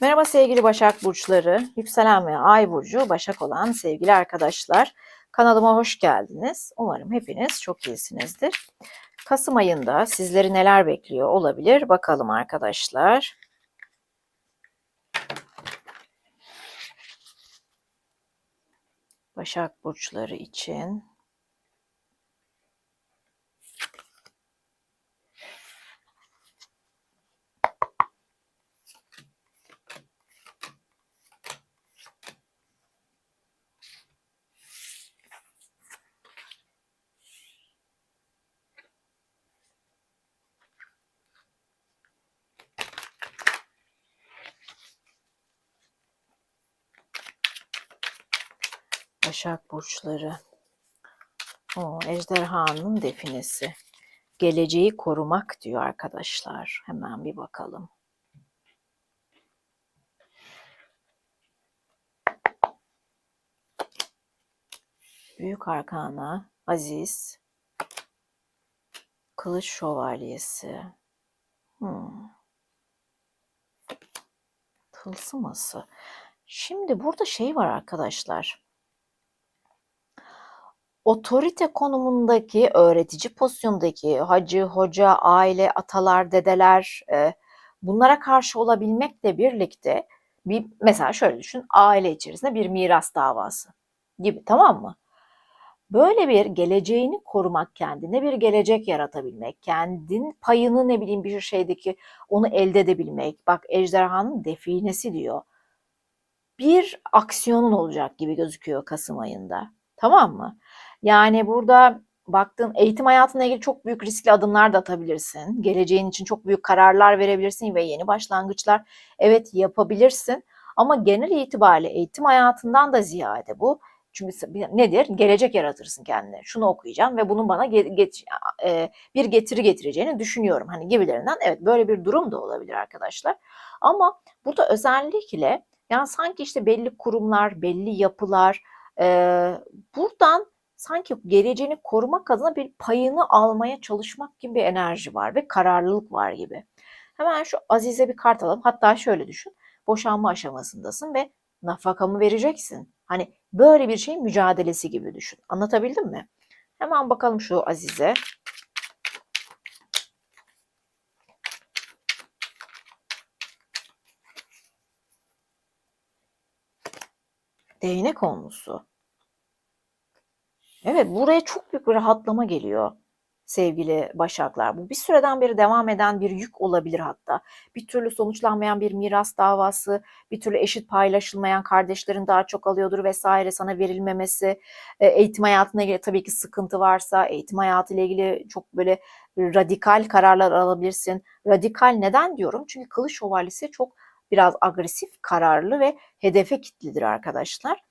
Merhaba sevgili Başak Burçları, yükselen ve ay burcu Başak olan sevgili arkadaşlar. Kanalıma hoş geldiniz. Umarım hepiniz çok iyisinizdir. Kasım ayında sizleri neler bekliyor olabilir bakalım arkadaşlar. Başak Burçları için Başak Burçları. O ejderhanın definesi. Geleceği korumak diyor arkadaşlar. Hemen bir bakalım. Büyük Arkana, Aziz, Kılıç Şövalyesi. Hmm. Tılsıması. Şimdi burada şey var arkadaşlar. Otorite konumundaki, öğretici pozisyondaki hacı, hoca, aile, atalar, dedeler e, bunlara karşı olabilmekle birlikte bir mesela şöyle düşün aile içerisinde bir miras davası gibi tamam mı? Böyle bir geleceğini korumak, kendine bir gelecek yaratabilmek, kendin payını ne bileyim bir şeydeki onu elde edebilmek. Bak ejderhanın definesi diyor. Bir aksiyonun olacak gibi gözüküyor Kasım ayında. Tamam mı? Yani burada baktığın eğitim hayatına ilgili çok büyük riskli adımlar da atabilirsin. Geleceğin için çok büyük kararlar verebilirsin ve yeni başlangıçlar evet yapabilirsin. Ama genel itibariyle eğitim hayatından da ziyade bu çünkü nedir? Gelecek yaratırsın kendine. Şunu okuyacağım ve bunun bana get, get, e, bir getiri getireceğini düşünüyorum. Hani gibilerinden. Evet böyle bir durum da olabilir arkadaşlar. Ama burada özellikle yani sanki işte belli kurumlar, belli yapılar e, buradan sanki geleceğini korumak adına bir payını almaya çalışmak gibi bir enerji var ve kararlılık var gibi. Hemen şu Azize bir kart alalım. Hatta şöyle düşün. Boşanma aşamasındasın ve nafakamı vereceksin. Hani böyle bir şeyin mücadelesi gibi düşün. Anlatabildim mi? Hemen bakalım şu Azize. Değnek onlusu. Evet buraya çok büyük bir rahatlama geliyor sevgili Başaklar. Bu bir süreden beri devam eden bir yük olabilir hatta. Bir türlü sonuçlanmayan bir miras davası, bir türlü eşit paylaşılmayan kardeşlerin daha çok alıyordur vesaire sana verilmemesi, e, eğitim hayatına ilgili tabii ki sıkıntı varsa eğitim hayatı ile ilgili çok böyle radikal kararlar alabilirsin. Radikal neden diyorum? Çünkü kılıç şövalyesi çok biraz agresif, kararlı ve hedefe kitlidir arkadaşlar.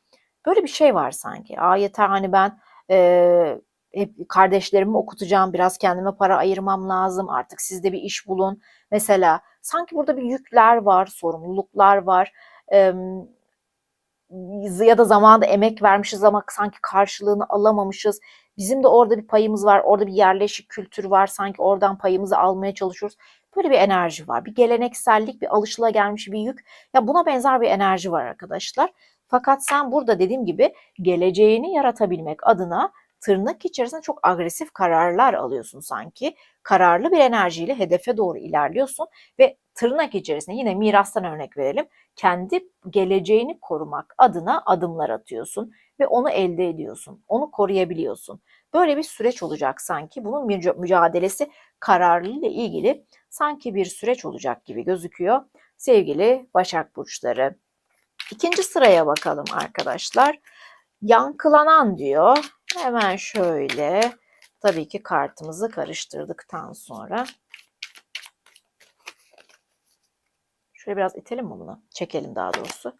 Böyle bir şey var sanki. Aa yeter hani ben e, hep kardeşlerimi okutacağım, biraz kendime para ayırmam lazım, artık siz de bir iş bulun. Mesela sanki burada bir yükler var, sorumluluklar var. E, ya da zamanında emek vermişiz ama sanki karşılığını alamamışız. Bizim de orada bir payımız var, orada bir yerleşik kültür var, sanki oradan payımızı almaya çalışıyoruz. Böyle bir enerji var. Bir geleneksellik, bir alışılagelmiş bir yük. Ya buna benzer bir enerji var arkadaşlar. Fakat sen burada dediğim gibi geleceğini yaratabilmek adına tırnak içerisinde çok agresif kararlar alıyorsun sanki. Kararlı bir enerjiyle hedefe doğru ilerliyorsun ve tırnak içerisinde yine mirastan örnek verelim. Kendi geleceğini korumak adına adımlar atıyorsun ve onu elde ediyorsun. Onu koruyabiliyorsun. Böyle bir süreç olacak sanki. Bunun mücadelesi kararlılığı ilgili sanki bir süreç olacak gibi gözüküyor. Sevgili Başak Burçları. İkinci sıraya bakalım arkadaşlar. Yankılanan diyor. Hemen şöyle tabii ki kartımızı karıştırdıktan sonra Şöyle biraz itelim mi bunu? Çekelim daha doğrusu.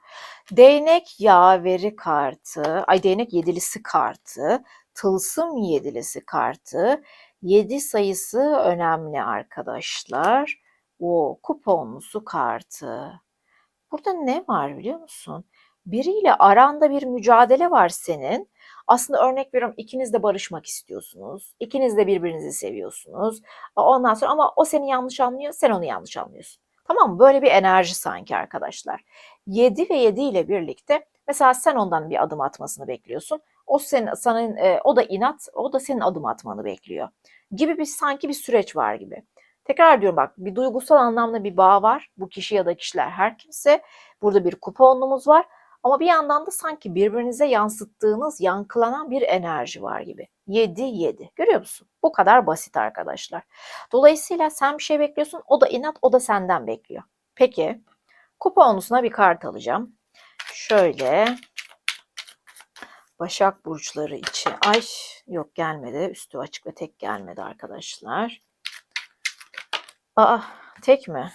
Değnek yaveri kartı, ay değnek yedilisi kartı, tılsım yedilisi kartı. Yedi sayısı önemli arkadaşlar. O kuponlusu kartı. Burada ne var biliyor musun? Biriyle aranda bir mücadele var senin. Aslında örnek veriyorum ikiniz de barışmak istiyorsunuz. İkiniz de birbirinizi seviyorsunuz. Ondan sonra ama o seni yanlış anlıyor, sen onu yanlış anlıyorsun. Tamam mı? Böyle bir enerji sanki arkadaşlar. 7 ve 7 ile birlikte mesela sen ondan bir adım atmasını bekliyorsun. O senin, senin o da inat, o da senin adım atmanı bekliyor. Gibi bir sanki bir süreç var gibi. Tekrar diyorum bak bir duygusal anlamda bir bağ var. Bu kişi ya da kişiler her kimse. Burada bir kuponumuz var. Ama bir yandan da sanki birbirinize yansıttığınız yankılanan bir enerji var gibi. 7-7. Görüyor musun? Bu kadar basit arkadaşlar. Dolayısıyla sen bir şey bekliyorsun. O da inat, o da senden bekliyor. Peki kuponusuna bir kart alacağım. Şöyle Başak burçları için. Ay yok gelmedi. Üstü açık ve tek gelmedi arkadaşlar. Aa tek mi?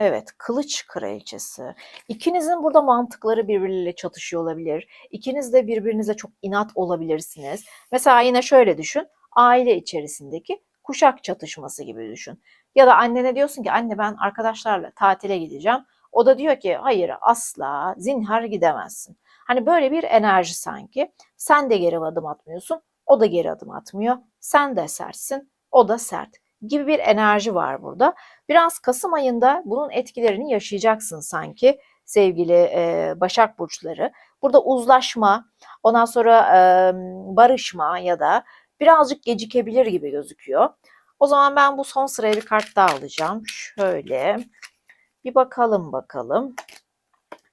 Evet, kılıç kraliçesi. İkinizin burada mantıkları birbiriyle çatışıyor olabilir. İkiniz de birbirinize çok inat olabilirsiniz. Mesela yine şöyle düşün. Aile içerisindeki kuşak çatışması gibi düşün. Ya da annene diyorsun ki anne ben arkadaşlarla tatile gideceğim. O da diyor ki hayır asla zinhar gidemezsin. Hani böyle bir enerji sanki. Sen de geri adım atmıyorsun. O da geri adım atmıyor. Sen de sertsin. O da sert gibi bir enerji var burada. Biraz Kasım ayında bunun etkilerini yaşayacaksın sanki sevgili e, Başak Burçları. Burada uzlaşma, ondan sonra e, barışma ya da birazcık gecikebilir gibi gözüküyor. O zaman ben bu son sıraya bir kart daha alacağım. Şöyle bir bakalım bakalım.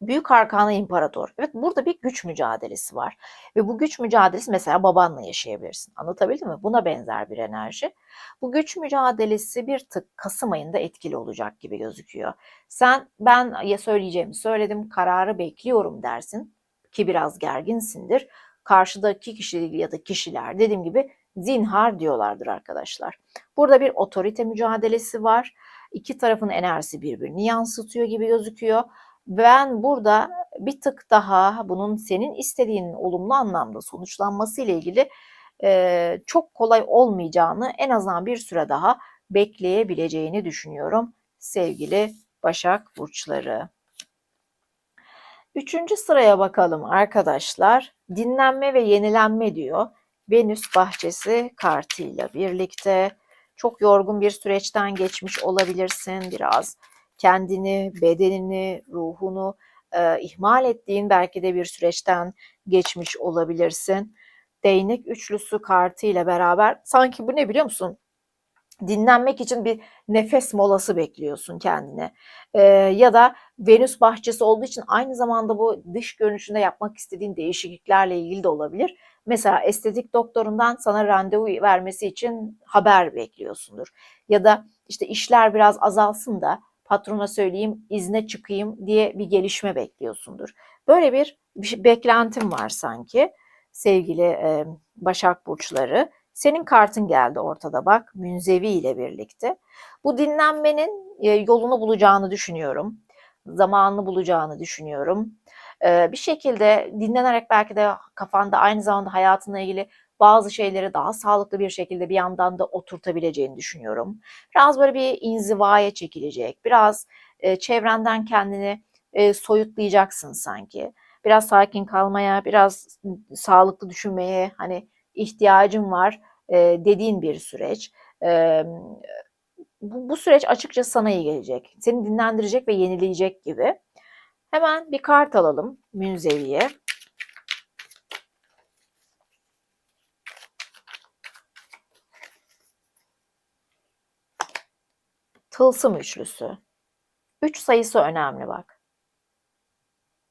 Büyük Arkana İmparator. Evet burada bir güç mücadelesi var. Ve bu güç mücadelesi mesela babanla yaşayabilirsin. Anlatabildim mi? Buna benzer bir enerji. Bu güç mücadelesi bir tık Kasım ayında etkili olacak gibi gözüküyor. Sen ben ya söyleyeceğimi söyledim kararı bekliyorum dersin ki biraz gerginsindir. Karşıdaki kişi ya da kişiler dediğim gibi zinhar diyorlardır arkadaşlar. Burada bir otorite mücadelesi var. İki tarafın enerjisi birbirini yansıtıyor gibi gözüküyor. Ben burada bir tık daha bunun senin istediğin olumlu anlamda sonuçlanması ile ilgili e, çok kolay olmayacağını en azından bir süre daha bekleyebileceğini düşünüyorum sevgili Başak Burçları. Üçüncü sıraya bakalım arkadaşlar. Dinlenme ve yenilenme diyor. Venüs bahçesi kartıyla birlikte çok yorgun bir süreçten geçmiş olabilirsin biraz kendini, bedenini, ruhunu e, ihmal ettiğin belki de bir süreçten geçmiş olabilirsin. Değnek üçlüsü kartı ile beraber sanki bu ne biliyor musun? dinlenmek için bir nefes molası bekliyorsun kendine. Ee, ya da Venüs bahçesi olduğu için aynı zamanda bu dış görünüşünde yapmak istediğin değişikliklerle ilgili de olabilir. Mesela estetik doktorundan sana randevu vermesi için haber bekliyorsundur. Ya da işte işler biraz azalsın da patrona söyleyeyim, izne çıkayım diye bir gelişme bekliyorsundur. Böyle bir, bir şey, beklentim var sanki sevgili e, Başak Burçları. Senin kartın geldi ortada bak Münzevi ile birlikte. Bu dinlenmenin e, yolunu bulacağını düşünüyorum. Zamanını bulacağını düşünüyorum. E, bir şekilde dinlenerek belki de kafanda aynı zamanda hayatınla ilgili bazı şeyleri daha sağlıklı bir şekilde bir yandan da oturtabileceğini düşünüyorum. Biraz böyle bir inzivaya çekilecek, biraz e, çevrenden kendini e, soyutlayacaksın sanki. Biraz sakin kalmaya, biraz sağlıklı düşünmeye hani ihtiyacım var e, dediğin bir süreç. E, bu, bu süreç açıkça sana iyi gelecek. Seni dinlendirecek ve yenileyecek gibi. Hemen bir kart alalım Münzevi'ye. Tılsım üçlüsü. Üç sayısı önemli bak.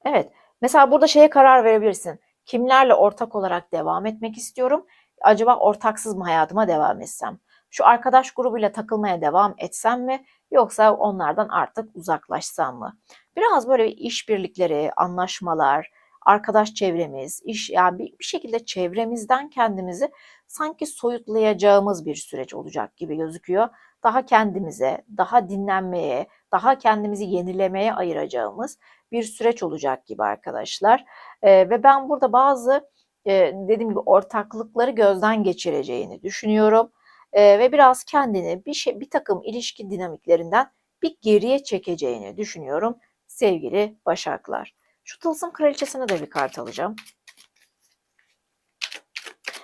Evet. Mesela burada şeye karar verebilirsin. Kimlerle ortak olarak devam etmek istiyorum? Acaba ortaksız mı hayatıma devam etsem? Şu arkadaş grubuyla takılmaya devam etsem mi? Yoksa onlardan artık uzaklaşsam mı? Biraz böyle işbirlikleri, anlaşmalar, arkadaş çevremiz, iş yani bir, bir şekilde çevremizden kendimizi sanki soyutlayacağımız bir süreç olacak gibi gözüküyor daha kendimize, daha dinlenmeye, daha kendimizi yenilemeye ayıracağımız bir süreç olacak gibi arkadaşlar. E, ve ben burada bazı e, dediğim gibi ortaklıkları gözden geçireceğini düşünüyorum. E, ve biraz kendini bir şey bir takım ilişki dinamiklerinden bir geriye çekeceğini düşünüyorum sevgili Başaklar. Şu tılsım kraliçesine de bir kart alacağım.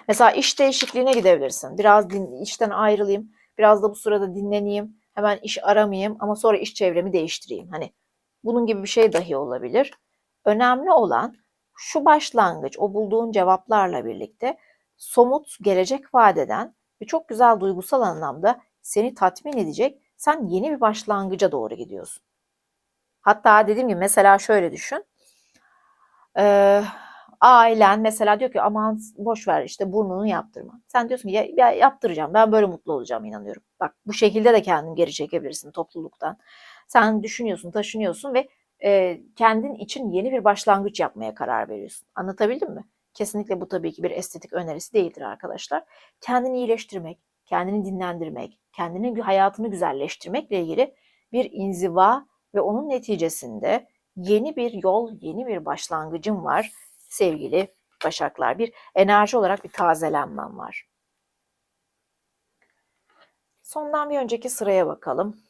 Mesela iş değişikliğine gidebilirsin. Biraz din, işten ayrılayım Biraz da bu sırada dinleneyim. Hemen iş aramayayım ama sonra iş çevremi değiştireyim. Hani bunun gibi bir şey dahi olabilir. Önemli olan şu başlangıç, o bulduğun cevaplarla birlikte somut, gelecek vadeden ve çok güzel duygusal anlamda seni tatmin edecek, sen yeni bir başlangıca doğru gidiyorsun. Hatta dediğim gibi mesela şöyle düşün. Ee, ailen mesela diyor ki aman boş ver işte burnunu yaptırma. Sen diyorsun ki ya, ya yaptıracağım ben böyle mutlu olacağım inanıyorum. Bak bu şekilde de kendini geri çekebilirsin topluluktan. Sen düşünüyorsun, taşınıyorsun ve e, kendin için yeni bir başlangıç yapmaya karar veriyorsun. Anlatabildim mi? Kesinlikle bu tabii ki bir estetik önerisi değildir arkadaşlar. Kendini iyileştirmek, kendini dinlendirmek, kendini hayatını güzelleştirmekle ilgili bir inziva ve onun neticesinde yeni bir yol, yeni bir başlangıcım var sevgili Başaklar. Bir enerji olarak bir tazelenmem var. Sondan bir önceki sıraya bakalım.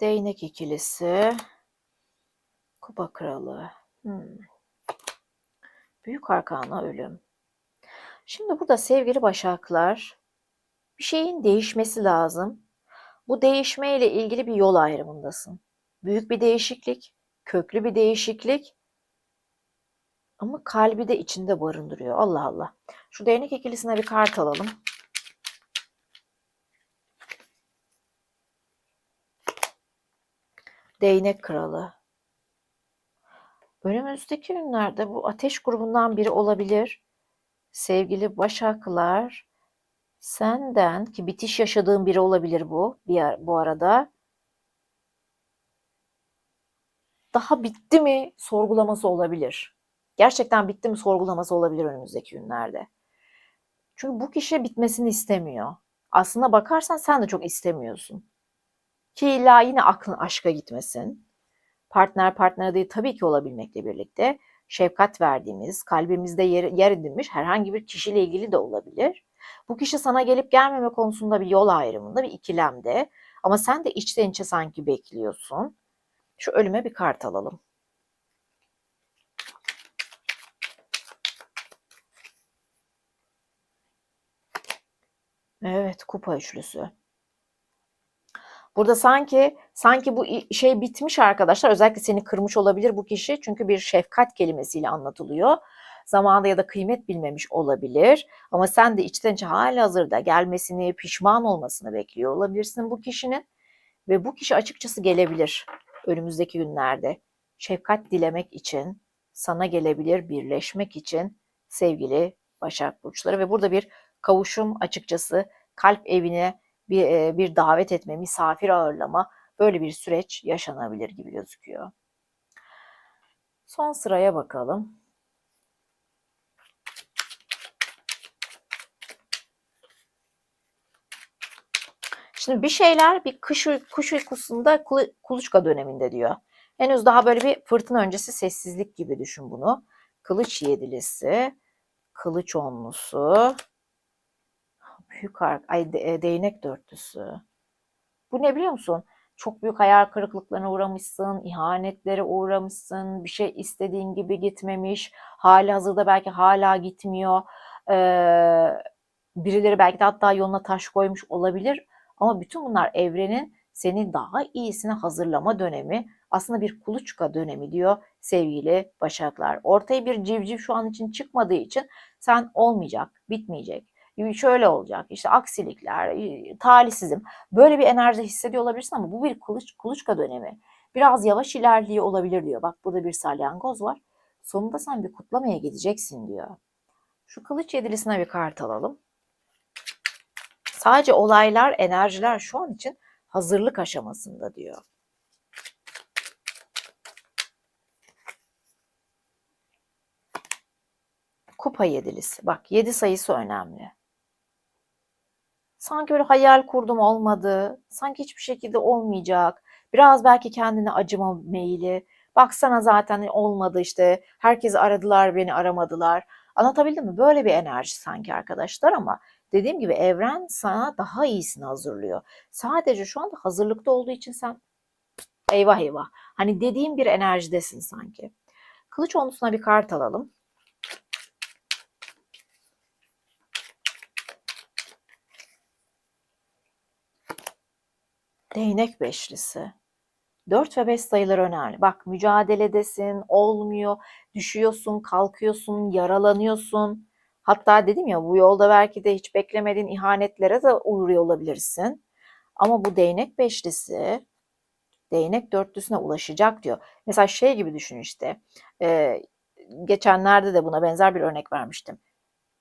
Değnek ikilisi. Kupa kralı. Hmm. Büyük arkana ölüm. Şimdi burada sevgili başaklar bir şeyin değişmesi lazım. Bu değişmeyle ilgili bir yol ayrımındasın. Büyük bir değişiklik, köklü bir değişiklik ama kalbi de içinde barındırıyor. Allah Allah. Şu değnek ikilisine bir kart alalım. Değnek kralı. Önümüzdeki günlerde bu ateş grubundan biri olabilir. Sevgili Başaklar, senden ki bitiş yaşadığın biri olabilir bu bir, bu arada. Daha bitti mi sorgulaması olabilir. Gerçekten bitti mi sorgulaması olabilir önümüzdeki günlerde. Çünkü bu kişi bitmesini istemiyor. Aslına bakarsan sen de çok istemiyorsun. Ki illa yine aklın aşka gitmesin. Partner partner adayı tabii ki olabilmekle birlikte şefkat verdiğimiz, kalbimizde yer, yer edinmiş herhangi bir kişiyle ilgili de olabilir. Bu kişi sana gelip gelmeme konusunda bir yol ayrımında, bir ikilemde ama sen de içten içe sanki bekliyorsun. Şu ölüme bir kart alalım. Evet, kupa üçlüsü. Burada sanki sanki bu şey bitmiş arkadaşlar. Özellikle seni kırmış olabilir bu kişi. Çünkü bir şefkat kelimesiyle anlatılıyor. Zamanında ya da kıymet bilmemiş olabilir. Ama sen de içten içe hali hazırda gelmesini, pişman olmasını bekliyor olabilirsin bu kişinin. Ve bu kişi açıkçası gelebilir önümüzdeki günlerde. Şefkat dilemek için, sana gelebilir, birleşmek için sevgili Başak Burçları. Ve burada bir kavuşum açıkçası kalp evine bir, bir davet etme, misafir ağırlama böyle bir süreç yaşanabilir gibi gözüküyor. Son sıraya bakalım. Şimdi bir şeyler bir kış, kuş uykusunda kuluçka döneminde diyor. Henüz daha böyle bir fırtına öncesi sessizlik gibi düşün bunu. Kılıç yedilisi, kılıç onlusu, harf, ay de, e, değnek dörtlüsü. Bu ne biliyor musun? Çok büyük hayal kırıklıklarına uğramışsın, ihanetlere uğramışsın, bir şey istediğin gibi gitmemiş, hali hazırda belki hala gitmiyor. Ee, birileri belki de hatta yoluna taş koymuş olabilir. Ama bütün bunlar evrenin seni daha iyisine hazırlama dönemi. Aslında bir kuluçka dönemi diyor sevgili başaklar. Ortaya bir civciv şu an için çıkmadığı için sen olmayacak, bitmeyecek şöyle olacak işte aksilikler, talihsizim. Böyle bir enerji hissediyor olabilirsin ama bu bir kuluç, kuluçka dönemi. Biraz yavaş ilerliyor olabilir diyor. Bak burada bir salyangoz var. Sonunda sen bir kutlamaya gideceksin diyor. Şu kılıç yedilisine bir kart alalım. Sadece olaylar, enerjiler şu an için hazırlık aşamasında diyor. Kupa yedilisi. Bak yedi sayısı önemli sanki böyle hayal kurdum olmadı. Sanki hiçbir şekilde olmayacak. Biraz belki kendine acıma meyili. Baksana zaten olmadı işte. Herkesi aradılar beni aramadılar. Anlatabildim mi? Böyle bir enerji sanki arkadaşlar ama dediğim gibi evren sana daha iyisini hazırlıyor. Sadece şu anda hazırlıkta olduğu için sen eyvah eyvah. Hani dediğim bir enerjidesin sanki. Kılıç onlusuna bir kart alalım. Değnek beşlisi. 4 ve 5 sayıları önemli. Bak mücadeledesin, olmuyor, düşüyorsun, kalkıyorsun, yaralanıyorsun. Hatta dedim ya bu yolda belki de hiç beklemediğin ihanetlere de uğruyor olabilirsin. Ama bu değnek beşlisi değnek dörtlüsüne ulaşacak diyor. Mesela şey gibi düşün işte. e, geçenlerde de buna benzer bir örnek vermiştim.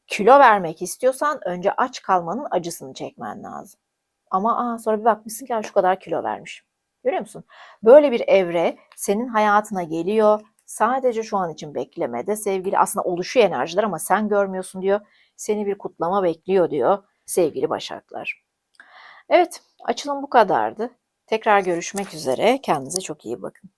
Kilo vermek istiyorsan önce aç kalmanın acısını çekmen lazım. Ama aa, sonra bir bakmışsın ki "Aa, şu kadar kilo vermiş. Görüyor musun? Böyle bir evre senin hayatına geliyor. Sadece şu an için beklemede sevgili aslında oluşuyor enerjiler ama sen görmüyorsun diyor. Seni bir kutlama bekliyor diyor sevgili Başaklar. Evet, açılım bu kadardı. Tekrar görüşmek üzere. Kendinize çok iyi bakın.